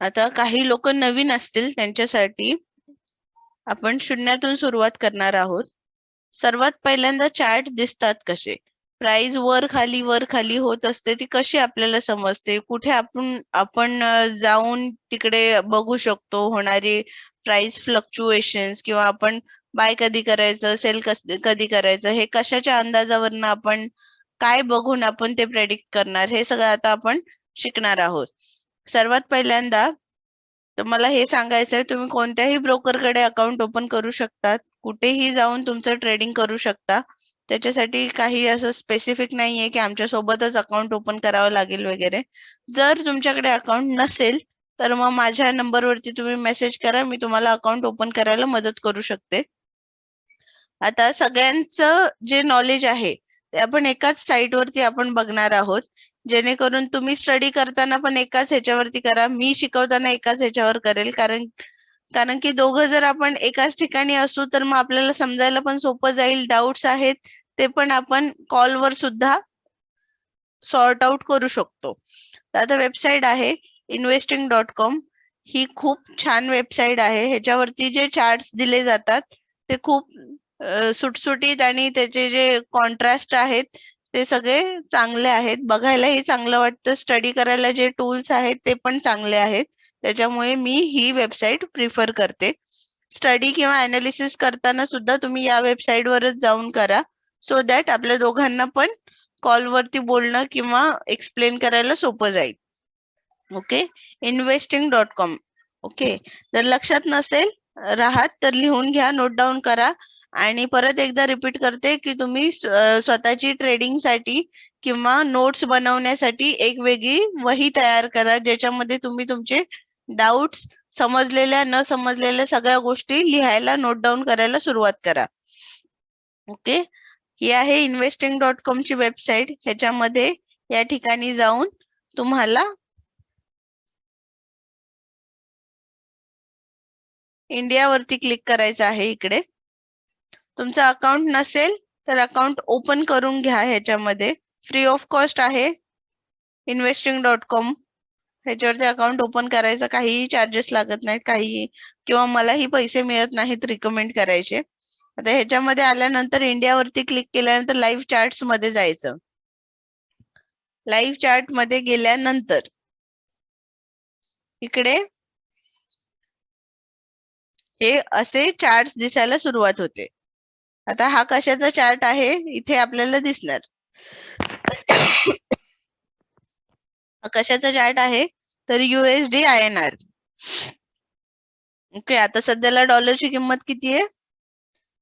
आता काही लोक नवीन असतील त्यांच्यासाठी आपण शून्यातून सुरुवात करणार आहोत. सर्वात पहिल्यांदा चार्ट दिसतात कसे? प्राइस वर खाली वर खाली होत असते ती कशी आपल्याला समजते? कुठे आपण आपण जाऊन तिकडे बघू शकतो होणारी प्राइस फ्लक्च्युएशन किंवा आपण बाय कधी करायचं सेल कधी करायचं हे कशाच्या अंदाजावरनं आपण काय बघून आपण ते प्रेडिक्ट करणार हे सगळं आता आपण शिकणार आहोत. सर्वात पहिल्यांदा तर मला हे सांगायचं आहे तुम्ही कोणत्याही ब्रोकरकडे अकाउंट ओपन करू शकतात. कुठेही जाऊन तुमचं ट्रेडिंग करू शकता. त्याच्यासाठी काही असं स्पेसिफिक नाहीये की आमच्या सोबतच अकाउंट ओपन करावं लागेल वगैरे. जर तुमच्याकडे अकाउंट नसेल तर मग माझ्या नंबरवरती तुम्ही मेसेज करा. मी तुम्हाला अकाउंट ओपन करायला मदत करू शकते. आता सगळ्यांचं जे नॉलेज आहे ते आपण एकाच साईट वरती आपण बघणार आहोत. जेणेकरून तुम्ही स्टडी करताना पण एकाच ह्याच्यावरती करा. मी शिकवताना एकाच ह्याच्यावर करेल. कारण कारण की दोघं जर आपण एकाच ठिकाणी असू तर मग आपल्याला समजायला पण सोपं जाईल. डाऊट्स आहेत ते पण आपण कॉलवर सुद्धा सॉर्ट आउट करू शकतो. तर आता वेबसाईट आहे इन्व्हेस्टिंग डॉट कॉम ही खूप छान वेबसाईट आहे. ह्याच्यावरती जे चार्ट्स दिले जातात ते खूप सुटसुटीत आणि त्याचे जे कॉन्ट्रास्ट आहेत ते सगळे चांगले आहेत. बघायलाही चांगलं वाटतं. स्टडी करायला जे टूल्स आहेत ते पण चांगले आहेत. त्याच्यामुळे मी ही वेबसाईट प्रिफर करते. स्टडी किंवा अनालिसिस करताना सुद्धा तुम्ही या वेबसाईट वरच जाऊन करा. सो दॅट आपल्या दोघांना पण कॉलवरती बोलणं किंवा एक्सप्लेन करायला सोपं जाईल. Okay investing dot com okay जर लक्षात नसेल राहत तर लिहून घ्या नोट डाऊन करा. आणि परत एकदा रिपीट करते की तुम्ही स्वतःची ट्रेडिंगसाठी किंवा नोट्स बनवण्यासाठी एक वेगळी वही तयार करा ज्याच्यामध्ये तुम्ही तुमचे डाऊट्स समजलेल्या न समजलेल्या सगळ्या गोष्टी लिहायला नोट डाऊन करायला सुरुवात करा. ओके ही आहे इन्व्हेस्टिंग डॉट कॉम ची वेबसाईट ह्याच्यामध्ये या ठिकाणी जाऊन तुम्हाला इंडियावरती क्लिक करायचं आहे इकडे. तुमचं अकाउंट नसेल तर अकाउंट ओपन करून घ्या ह्याच्यामध्ये. फ्री ऑफ कॉस्ट आहे. इन्व्हेस्टिंग डॉट कॉम ह्याच्यावरती अकाउंट ओपन करायचं काहीही चार्जेस लागत नाहीत काहीही. किंवा मलाही पैसे मिळत नाहीत रिकमेंड करायचे. आता ह्याच्यामध्ये आल्यानंतर इंडियावरती क्लिक केल्यानंतर लाईव्ह चार्टमध्ये जायचं. लाईव्ह चार्टमध्ये गेल्यानंतर इकडे हे असे चार्ट दिसायला सुरुवात होते. आता हा कशाचा चार्ट आहे? इथे आपल्याला दिसणार. हा कशाचा चार्ट आहे? तर USD I N R okay आता सध्याला डॉलरची किंमत किती आहे?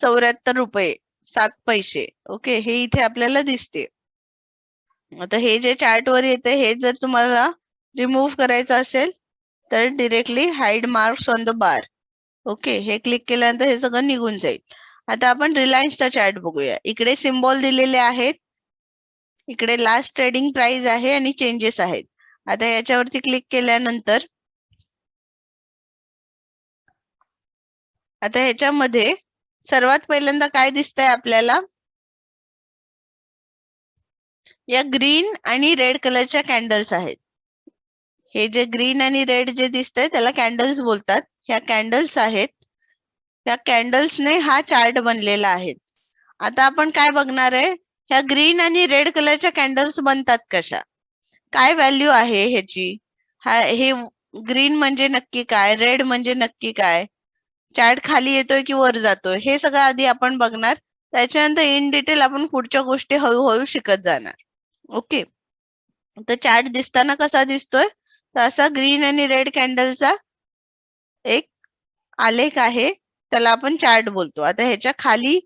चौऱ्याहत्तर रुपये सात पैसे. ओके हे इथे आपल्याला दिसते. आता हे जे चार्ट वर येते हे जर तुम्हाला रिमूव्ह करायचं असेल तर directly hide marks on the bar okay हे क्लिक केल्यानंतर हे सगळं निघून जाईल. आता आपण रिलायन्सचा चार्ट बघूया. इकडे सिम्बॉल दिलेले आहेत. इकडे लास्ट ट्रेडिंग प्राइस आहे आणि चेंजेस आहेत. आता याच्यावरती क्लिक केल्यानंतर आता ह्याच्यामध्ये सर्वात पहिल्यांदा काय दिसतंय आपल्याला? या ग्रीन आणि रेड कलरच्या कॅन्डल्स आहेत. हे जे ग्रीन आणि रेड जे दिसतंय त्याला कॅन्डल्स बोलतात. ह्या कॅन्डल्स आहेत. या कॅन्डल्सने हा चार्ट बनलेला आहे. आता आपण काय बघणार आहे? ह्या ग्रीन आणि रेड कलरच्या कॅन्डल्स बनतात कशा? काय व्हॅल्यू आहे ह्याची? हा हे ग्रीन म्हणजे नक्की काय? रेड म्हणजे नक्की काय? चार्ट खाली येतोय की वर जातोय? हे सगळं आधी आपण बघणार. त्याच्यानंतर इन डिटेल आपण पुढच्या गोष्टी हळूहळू शिकत जाणार. ओके? तर चार्ट दिसताना कसा दिसतोय? तर असा ग्रीन आणि रेड कॅन्डलचा एक आलेख आहे. त्याला आपण चार्ट बोलतो. आता ह्याच्या खाली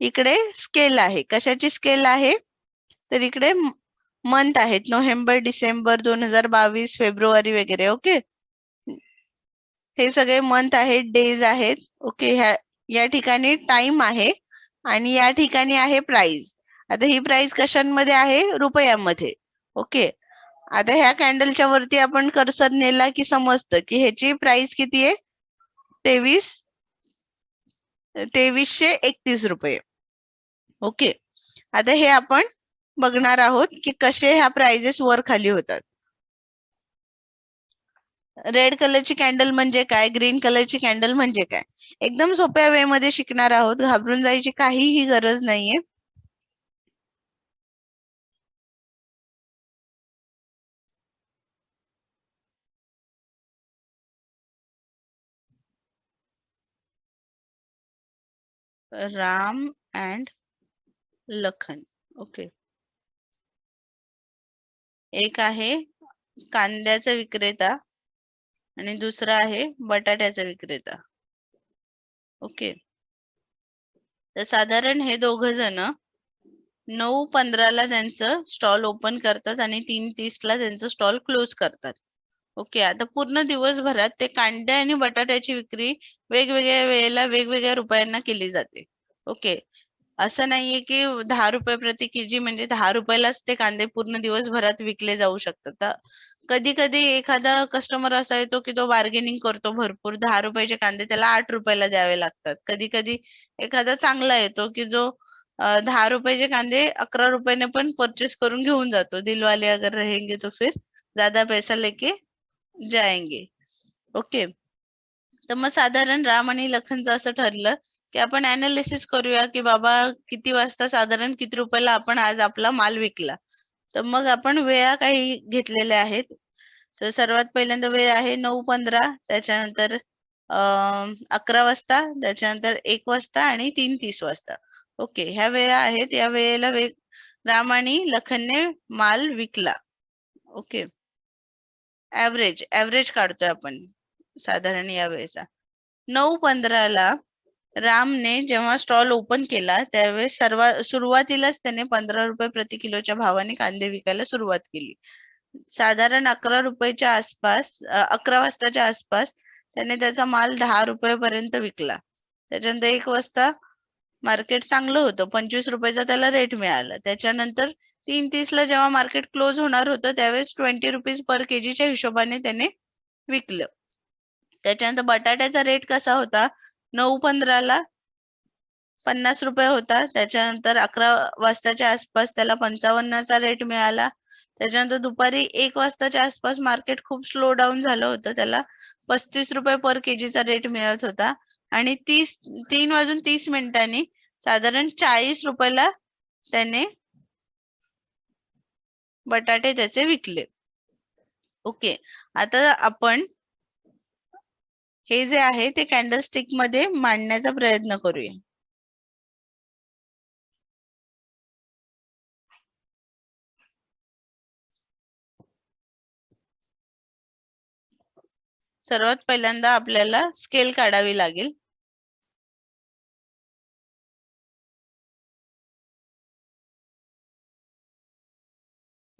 इकडे स्केल आहे. कशाची स्केल आहे? तर इकडे मंथ आहेत. नोव्हेंबर डिसेंबर दोन हजार बावीस फेब्रुवारी वगैरे ओके? हे सगळे मंथ आहेत डेज आहेत. ओके ह्या या ठिकाणी टाइम आहे आणि या ठिकाणी आहे प्राइस आता ही प्राइस कशांमध्ये आहे? रुपयामध्ये. ओके? आता ह्या कॅन्डलच्या वरती आपण कर्सर नेला की समजतं की ह्याची प्राइस किती आहे? तेवीस तेवीसशे एकतीस रुपये. ओके. आता हे आपण बघणार आहोत की कसे ह्या प्राइजेस वर खाली होतात. रेड कलरची कॅन्डल म्हणजे काय? ग्रीन कलरची कॅन्डल म्हणजे काय? एकदम सोप्या वे मध्ये शिकणार आहोत. घाबरून जायची काहीही गरज नाहीये. राम अँड लखन. ओके एक आहे कांद्याचा विक्रेता आणि दुसरा आहे बटाट्याचा विक्रेता. ओके तर साधारण हे दोघ जण नऊ पंधराला त्यांचं स्टॉल ओपन करतात आणि तीन तीसला त्यांचं स्टॉल क्लोज करतात. ओके आता पूर्ण दिवसभरात ते कांदे आणि बटाट्याची विक्री वेगवेगळ्या वेळेला वेगवेगळ्या रुपयांना केली जाते. ओके असं नाहीये की दहा रुपये प्रति केजी म्हणजे दहा रुपयालाच ते कांदे पूर्ण दिवसभरात विकले जाऊ शकतात. कधी कधी एखादा कस्टमर असा येतो की तो बार्गेनिंग करतो भरपूर दहा रुपयाचे कांदे त्याला आठ रुपयाला द्यावे लागतात. कधी कधी एखादा चांगला येतो की जो दहा रुपयाचे कांदे अकरा रुपयाने पण परचेस करून घेऊन जातो. दिलवाले अगर रहेंगे तो फिर ज्यादा पैसा लेके जाएंगे ओके. तर मग साधारण राम आणि लखनचं असं ठरलं की आपण अनालिसिस करूया की बाबा किती वाजता साधारण किती रुपयाला आपण आज आपला माल विकला. तर मग आपण वेळा काही घेतलेल्या आहेत. तर सर्वात पहिल्यांदा वेळ आहे नऊ पंधरा त्याच्यानंतर अकरा वाजता त्याच्यानंतर एक वाजता आणि तीन तीस वाजता. ओके ह्या वेळा आहेत. या वेळेला वेग राम आणि लखनने माल विकला. ओके. ऍव्हरेज ऍव्हरेज काढतोय आपण साधारण या वेळेचा. नऊ पंधराला रामने जेव्हा स्टॉल ओपन केला त्यावेळेस सर्वात सुरुवातीलाच त्याने पंधरा रुपये प्रति किलोच्या भावाने कांदे विकायला सुरुवात केली. साधारण अकरा रुपयाच्या आसपास अकरा वाजताच्या आसपास त्याने त्याचा माल दहा रुपयापर्यंत विकला. त्याच्यानंतर एक वाजता मार्केट चांगलं होतं. पंचवीस रुपयाचा त्याला रेट मिळाला. त्याच्यानंतर तीन तीस ला जेव्हा मार्केट क्लोज होणार होतं त्यावेळेस ट्वेंटी रुपीज पर केजीच्या हिशोबाने त्याने विकलं. त्याच्यानंतर बटाट्याचा रेट कसा होता? नऊ पंधराला पन्नास रुपये होता. त्याच्यानंतर अकरा वाजताच्या आसपास त्याला पंचावन्नचा रेट मिळाला. त्याच्यानंतर दुपारी एक वाजताच्या आसपास मार्केट खूप स्लो डाऊन झालं होतं. त्याला पस्तीस रुपये पर केजीचा रेट मिळत होता. आणि तीस तीन वाजून तीस मिनिटांनी साधारण चाळीस रुपयाला त्याने बटाटे त्याचे विकले. ओके आता आपण हे जे आहे ते कॅन्डलस्टिकमध्ये मांडण्याचा प्रयत्न करूया. सर्वात पहिल्यांदा आपल्याला स्केल काढावी लागेल.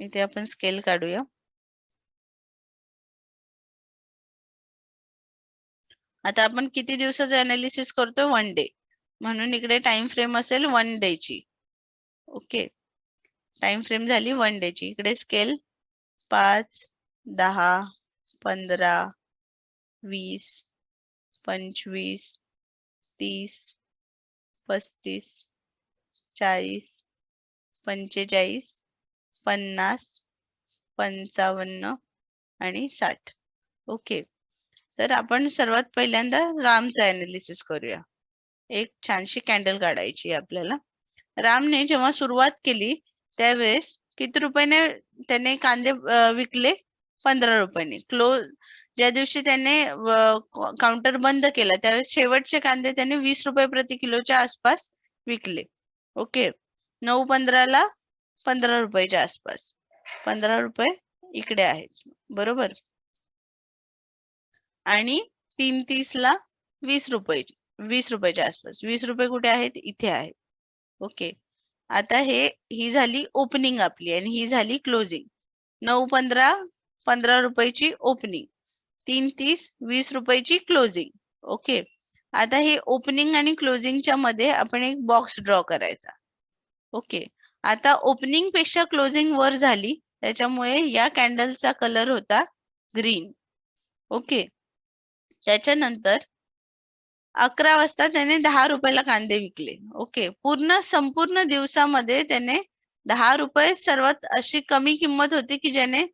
इथे आपण स्केल काढूया. आता आपण किती दिवसाचं अनालिसिस करतो वन डे म्हणून इकडे टाइम फ्रेम असेल वन डे ची. ओके टाइम फ्रेम झाली वन डे ची. इकडे स्केल पाच दहा पंधरा वीस पंचवीस तीस पस्तीस चाळीस पंचेचाळीस पन्नास पंचावन्न आणि साठ. ओके. तर आपण सर्वात पहिल्यांदा रामचं अनालिसिस करूया. एक छानशी कॅन्डल काढायची आपल्याला. रामने जेव्हा सुरुवात केली त्यावेळेस किती रुपयाने त्याने कांदे विकले? पंधरा रुपयाने. क्लोज ज्या दिवशी त्याने काउंटर बंद केला त्यावेळेस शेवटचे कांदे त्याने वीस रुपये प्रति किलोच्या आसपास विकले. ओके. नऊ पंधराला पंधरा रुपयाच्या आसपास. पंधरा रुपये इकडे आहेत. बरोबर? आणि तीन तीस ला वीस रुपये वीस रुपयाच्या आसपास. वीस रुपये कुठे आहेत? इथे आहेत. ओके. आता हे ही झाली ओपनिंग आपली आणि ही झाली क्लोजिंग. नऊ पंधरा पंधरा रुपयाची ओपनिंग. तीन तीस वीस रुपयाची क्लोजिंग ओके आता हे ओपनिंग आणि क्लोजिंगच्या मध्ये आपण एक बॉक्स ड्रॉ करायचा. ओके आता ओपनिंगपेक्षा क्लोजिंग वर झाली. त्याच्यामुळे या कॅन्डलचा कलर होता ग्रीन ओके त्याच्यानंतर अकरा वाजता त्याने दहा रुपयाला कांदे विकले. ओके पूर्ण संपूर्ण दिवसामध्ये त्याने दहा रुपये सर्वात अशी कमी किंमत होती की ज्याने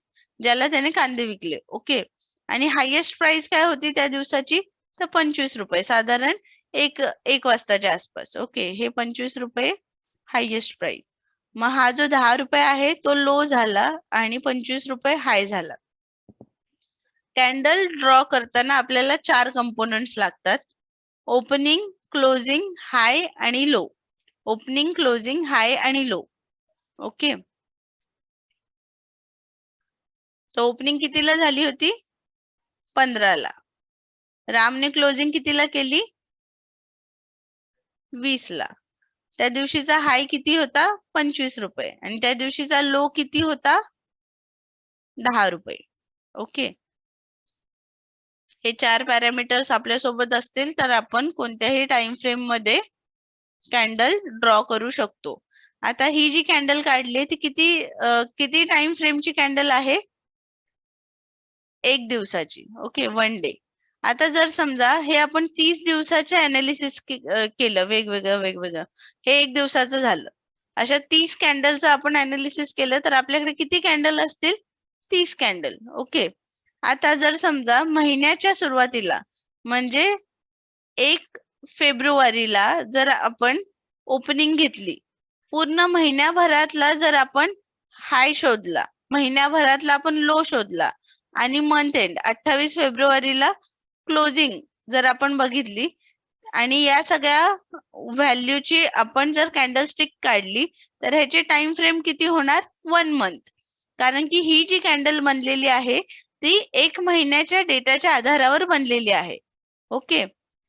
ज्याला त्याने कांदे विकले. ओके आणि हायेस्ट प्राइस काय होती त्या दिवसाची? तर पंचवीस रुपये. साधारण एक एक वाजताच्या आसपास. ओके हे पंचवीस रुपये हायेस्ट प्राइस मग हा जो दहा रुपये आहे तो लो झाला आणि पंचवीस रुपये हाय झाला. कॅन्डल ड्रॉ करताना आपल्याला चार कंपोनंट्स लागतात. ओपनिंग क्लोजिंग हाय आणि लो ओपनिंग क्लोजिंग हाय आणि लो ओके तर ओपनिंग कितीला झाली होती? पंधराला. रामने क्लोजिंग कितीला केली? वीसला. त्या दिवशीचा हाय किती होता? पंचवीस रुपये. आणि त्या दिवशीचा लो किती होता? दहा रुपये. ओके हे चार पॅरामीटर्स आपल्यासोबत असतील तर आपण कोणत्याही टाइम फ्रेममध्ये कॅन्डल ड्रॉ करू शकतो. आता ही जी कॅन्डल काढली ती किती किती टाइम फ्रेमची कॅन्डल आहे? एक दिवसाची. Okay one day. आता जर समजा हे आपण तीस दिवसाचे अनालिसिस केलं वेगवेगळं वेगवेगळं हे एक दिवसाचं झालं. अशा तीस कॅन्डलचं आपण अनालिसिस केलं तर आपल्याकडे किती कॅन्डल असतील? तीस कॅन्डल ओके. आता जर समजा महिन्याच्या सुरुवातीला म्हणजे एक फेब्रुवारीला जर आपण ओपनिंग घेतली पूर्ण महिन्याभरातला जर आपण हाय शोधला महिन्याभरातला आपण लो शोधला आणि मंथ एंड अठ्ठावीस फेब्रुवारीला क्लोजिंग जर आपण बघितली आणि या सगळ्या व्हॅल्यूची आपण जर कॅन्डलस्टिक काढली तर ह्याची टाइम फ्रेम किती होणार? वन मंथ कारण की ही जी कॅन्डल बनलेली आहे ती एक महिन्याच्या डेटाच्या आधारावर बनलेली आहे. ओके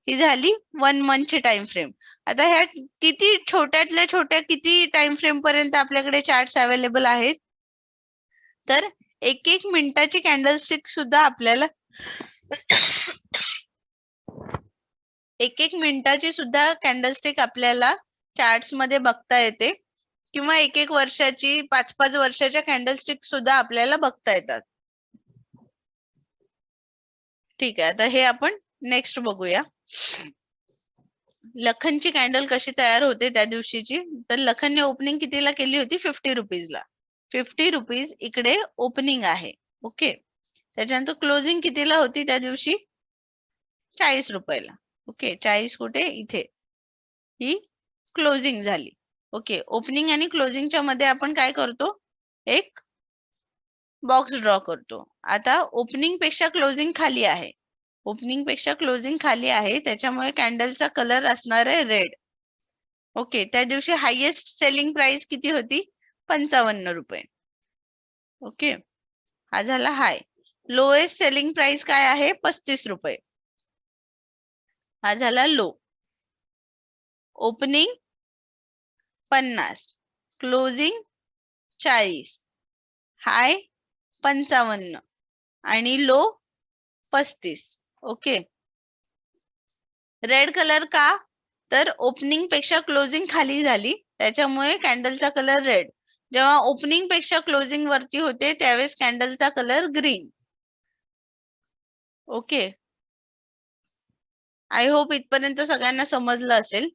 ही झाली वन मंथची टाइम फ्रेम आता ह्या किती छोट्यातल्या छोट्या किती टाइम फ्रेम पर्यंत आपल्याकडे चार्ट अवेलेबल आहेत? तर एक एक मिनिटाची कॅन्डलस्टिक सुद्धा आपल्याला एक एक मिनिटाची सुद्धा कॅन्डलस्टिक आपल्याला चार्ट्समध्ये बघता येते. किंवा एक एक वर्षाची पाच पाच वर्षाच्या कॅन्डलस्टिक सुद्धा आपल्याला बघता येतात. ठीक आहे आता हे आपण नेक्स्ट बघूया. लखनची कॅन्डल कशी तयार होते त्या दिवशीची? तर लखनने ओपनिंग कितीला केली होती? फिफ्टी रुपीजला फिफ्टी रुपीज इकडे ओपनिंग आहे. ओके त्याच्यानंतर क्लोजिंग कितीला होती त्या दिवशी? चाळीस रुपयाला. ओके चाळीस कुठे? इथे. ही क्लोजिंग झाली. ओके ओपनिंग आणि क्लोजिंगच्या मध्ये आपण काय करतो? एक बॉक्स ड्रॉ करतो. आता ओपनिंगपेक्षा क्लोजिंग खाली आहे. ओपनिंगपेक्षा क्लोजिंग खाली आहे. त्याच्यामुळे कॅन्डलचा कलर असणार आहे रेड ओके त्या दिवशी हायएस्ट सेलिंग प्राइस किती होती? पंचावन्न रुपये. ओके. हा झाला हाय. लोएस्ट सेलिंग प्राइस काय आहे? पस्तीस रुपये. हा झाला लो ओपनिंग पन्नास. क्लोजिंग चाळीस. हाय पंचावन्न. आणि लो पस्तीस. ओके. रेड कलर का? तर ओपनिंगपेक्षा क्लोजिंग खाली झाली. त्याच्यामुळे कॅन्डलचा कलर रेड जेव्हा ओपनिंगपेक्षा क्लोजिंग वरती होते त्यावेळेस कॅन्डलचा colour green okay I hope इथपर्यंत सगळ्यांना समजलं असेल.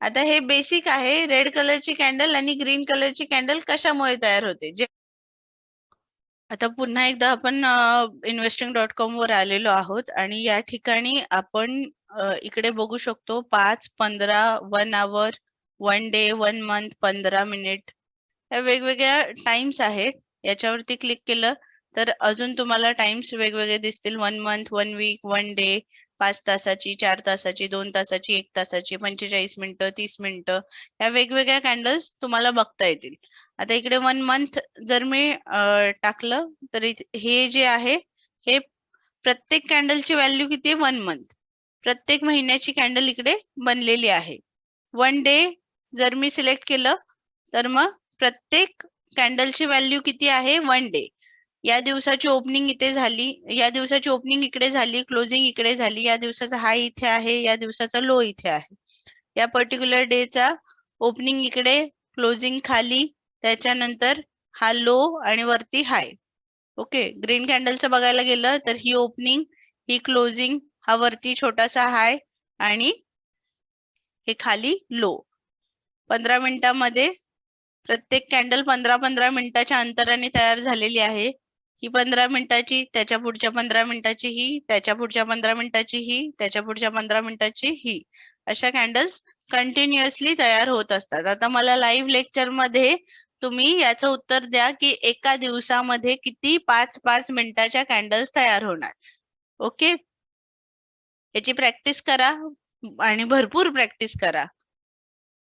आता हे बेसिक आहे रेड कलरची कॅन्डल आणि ग्रीन कलरची कॅन्डल कशामुळे तयार होते? जे आता पुन्हा एकदा आपण इन्व्हेस्टिंग डॉट कॉम वर आलेलो आहोत आणि या ठिकाणी आपण इकडे बघू शकतो पाच पंधरा one hour one day one month पंधरा मिनिट वेगवेगळ्या टाइम्स आहेत. याच्यावरती क्लिक केलं तर अजून तुम्हाला टाइम्स वेगवेगळे दिसतील. One month one week one day पाच तासाची चार तासाची दोन तासाची एक तासाची पंचेचाळीस मिनिटं तीस मिनिटं या वेगवेगळ्या कॅन्डल्स तुम्हाला बघता येतील. आता इकडे वन मंथ जर मी टाकलं तर हे जे आहे हे प्रत्येक कॅन्डलची व्हॅल्यू किती वन मंथ प्रत्येक महिन्याची कॅन्डल इकडे बनलेली आहे. वन डे जर मी सिलेक्ट केलं तर मग प्रत्येक कॅन्डलची व्हॅल्यू किती आहे? वन डे या दिवसाची ओपनिंग इथे झाली या दिवसाची ओपनिंग इकडे झाली क्लोजिंग इकडे झाली या दिवसाचा हाय इथे आहे या दिवसाचा लो इथे आहे. या पर्टिक्युलर डेचा ओपनिंग इकडे क्लोजिंग खाली त्याच्यानंतर हा लो आणि वरती हाय ओके ग्रीन कॅन्डलचं बघायला गेलं तर ही ओपनिंग ही क्लोजिंग हा वरती छोटासा हाय आणि हे खाली लो पंधरा मिनिटांमध्ये प्रत्येक कॅन्डल पंधरा पंधरा मिनिटाच्या अंतराने तयार झालेली आहे. ही पंधरा मिनिटाची त्याच्या पुढच्या पंधरा मिनिटाची ही त्याच्या पुढच्या पंधरा मिनिटाची ही त्याच्या पुढच्या पंधरा मिनिटाची ही. अशा कॅन्डल्स कंटिन्युअसली तयार होत असतात. आता मला लाईव्ह लेक्चरमध्ये तुम्ही याचं उत्तर द्या की एका दिवसामध्ये किती पाच पाच मिनिटाच्या कॅन्डल्स तयार होणार. ओके याची प्रॅक्टिस करा आणि भरपूर प्रॅक्टिस करा.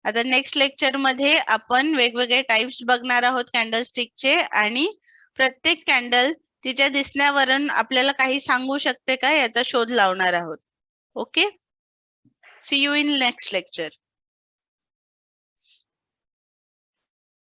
आता नेक्स्ट लेक्चरमध्ये आपण वेगवेगळे टाइप्स बघणार आहोत कॅन्डलस्टिकचे आणि प्रत्येक कॅन्डल तिच्या दिसण्यावरून आपल्याला काही सांगू शकते का? याचा शोध लावणार आहोत. Okay see you in next lecture